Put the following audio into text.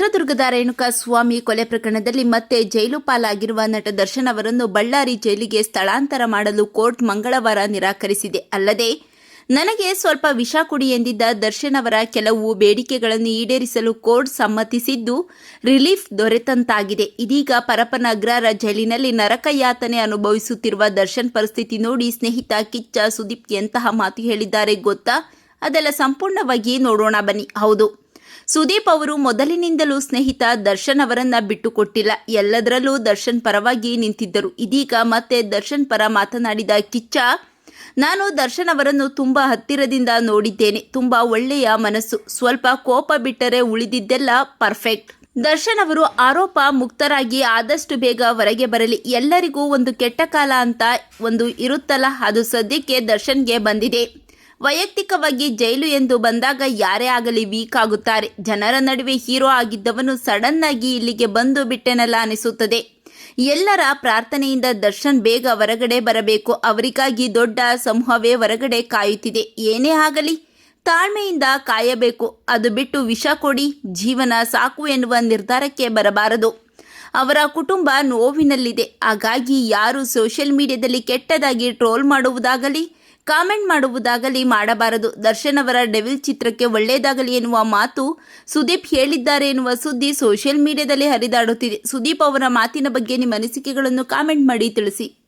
ಚಿತ್ರದುರ್ಗದ ರೇಣುಕಾ ಸ್ವಾಮಿ ಕೊಲೆ ಪ್ರಕರಣದಲ್ಲಿ ಮತ್ತೆ ಜೈಲು ಪಾಲಾಗಿರುವ ನಟ ದರ್ಶನ್ ಅವರನ್ನು ಬಳ್ಳಾರಿ ಜೈಲಿಗೆ ಸ್ಥಳಾಂತರ ಮಾಡಲು ಕೋರ್ಟ್ ಮಂಗಳವಾರ ನಿರಾಕರಿಸಿದೆ. ಅಲ್ಲದೆ, ನನಗೆ ಸ್ವಲ್ಪ ವಿಷ ಕುಡಿ ಎಂದಿದ್ದ ದರ್ಶನ್ ಅವರ ಕೆಲವು ಬೇಡಿಕೆಗಳನ್ನು ಈಡೇರಿಸಲು ಕೋರ್ಟ್ ಸಮ್ಮತಿಸಿದ್ದು ರಿಲೀಫ್ ದೊರೆತಂತಾಗಿದೆ. ಇದೀಗ ಪರಪನ ಅಗ್ರಾರ ಜೈಲಿನಲ್ಲಿ ನರಕಯಾತನೆ ಅನುಭವಿಸುತ್ತಿರುವ ದರ್ಶನ್ ಪರಿಸ್ಥಿತಿ ನೋಡಿ ಸ್ನೇಹಿತ ಕಿಚ್ಚ ಸುದೀಪ್ ಎಂತಹ ಮಾತು ಹೇಳಿದ್ದಾರೆ ಗೊತ್ತಾ? ಅದೆಲ್ಲ ಸಂಪೂರ್ಣವಾಗಿ ನೋಡೋಣ ಬನ್ನಿ. ಹೌದು. ಸುದೀಪ್ ಅವರು ಮೊದಲಿನಿಂದಲೂ ಸ್ನೇಹಿತ ದರ್ಶನ್ ಅವರನ್ನ ಬಿಟ್ಟುಕೊಟ್ಟಿಲ್ಲ. ಎಲ್ಲದರಲ್ಲೂ ದರ್ಶನ್ ಪರವಾಗಿ ನಿಂತಿದ್ದರು. ಇದೀಗ ಮತ್ತೆ ದರ್ಶನ್ ಪರ ಮಾತನಾಡಿದ ಕಿಚ್ಚ, ನಾನು ದರ್ಶನ್ ಅವರನ್ನು ತುಂಬಾ ಹತ್ತಿರದಿಂದ ನೋಡಿದ್ದೇನೆ. ತುಂಬಾ ಒಳ್ಳೆಯ ಮನಸ್ಸು. ಸ್ವಲ್ಪ ಕೋಪ ಬಿಟ್ಟರೆ ಉಳಿದಿದ್ದೆಲ್ಲ ಪರ್ಫೆಕ್ಟ್. ದರ್ಶನ್ ಅವರು ಆರೋಪ ಮುಕ್ತರಾಗಿ ಆದಷ್ಟು ಬೇಗ ಹೊರಗೆ ಬರಲಿ. ಎಲ್ಲರಿಗೂ ಒಂದು ಕೆಟ್ಟ ಕಾಲ ಅಂತ ಒಂದು ಇರುತ್ತಲ್ಲ, ಅದು ಸದ್ಯಕ್ಕೆ ದರ್ಶನ್ಗೆ ಬಂದಿದೆ. ವೈಯಕ್ತಿಕವಾಗಿ ಜೈಲು ಎಂದು ಬಂದಾಗ ಯಾರೇ ಆಗಲಿ ವೀಕ್ ಆಗುತ್ತಾರೆ. ಜನರ ನಡುವೆ ಹೀರೋ ಆಗಿದ್ದವನು ಸಡನ್ ಆಗಿ ಇಲ್ಲಿಗೆ ಬಂದು ಬಿಟ್ಟೆನಲ್ಲ ಅನಿಸುತ್ತದೆ. ಎಲ್ಲರ ಪ್ರಾರ್ಥನೆಯಿಂದ ದರ್ಶನ್ ಬೇಗ ಹೊರಗಡೆ ಬರಬೇಕು. ಅವರಿಗಾಗಿ ದೊಡ್ಡ ಸಮೂಹವೇ ಹೊರಗಡೆ ಕಾಯುತ್ತಿದೆ. ಏನೇ ಆಗಲಿ, ತಾಳ್ಮೆಯಿಂದ ಕಾಯಬೇಕು. ಅದು ಬಿಟ್ಟು ವಿಷ ಕೊಡಿ, ಜೀವನ ಸಾಕು ಎನ್ನುವ ನಿರ್ಧಾರಕ್ಕೆ ಬರಬಾರದು. ಅವರ ಕುಟುಂಬ ನೋವಿನಲ್ಲಿದೆ. ಹಾಗಾಗಿ ಯಾರು ಸೋಷಿಯಲ್ ಮೀಡಿಯಾದಲ್ಲಿ ಕೆಟ್ಟದಾಗಿ ಟ್ರೋಲ್ ಮಾಡುವುದಾಗಲಿ ಕಾಮೆಂಟ್ ಮಾಡುವುದಾಗಲಿ ಮಾಡಬಾರದು. ದರ್ಶನ್ ಅವರ ಡೆವಿಲ್ ಚಿತ್ರಕ್ಕೆ ಒಳ್ಳೆಯದಾಗಲಿ ಎನ್ನುವ ಮಾತು ಸುದೀಪ್ ಹೇಳಿದ್ದಾರೆ ಎನ್ನುವ ಸುದ್ದಿ ಸೋಷಿಯಲ್ ಮೀಡಿಯಾದಲ್ಲಿ ಹರಿದಾಡುತ್ತಿದೆ. ಸುದೀಪ್ ಅವರ ಮಾತಿನ ಬಗ್ಗೆ ನಿಮ್ಮ ಅನಿಸಿಕೆಗಳನ್ನು ಕಾಮೆಂಟ್ ಮಾಡಿ ತಿಳಿಸಿ.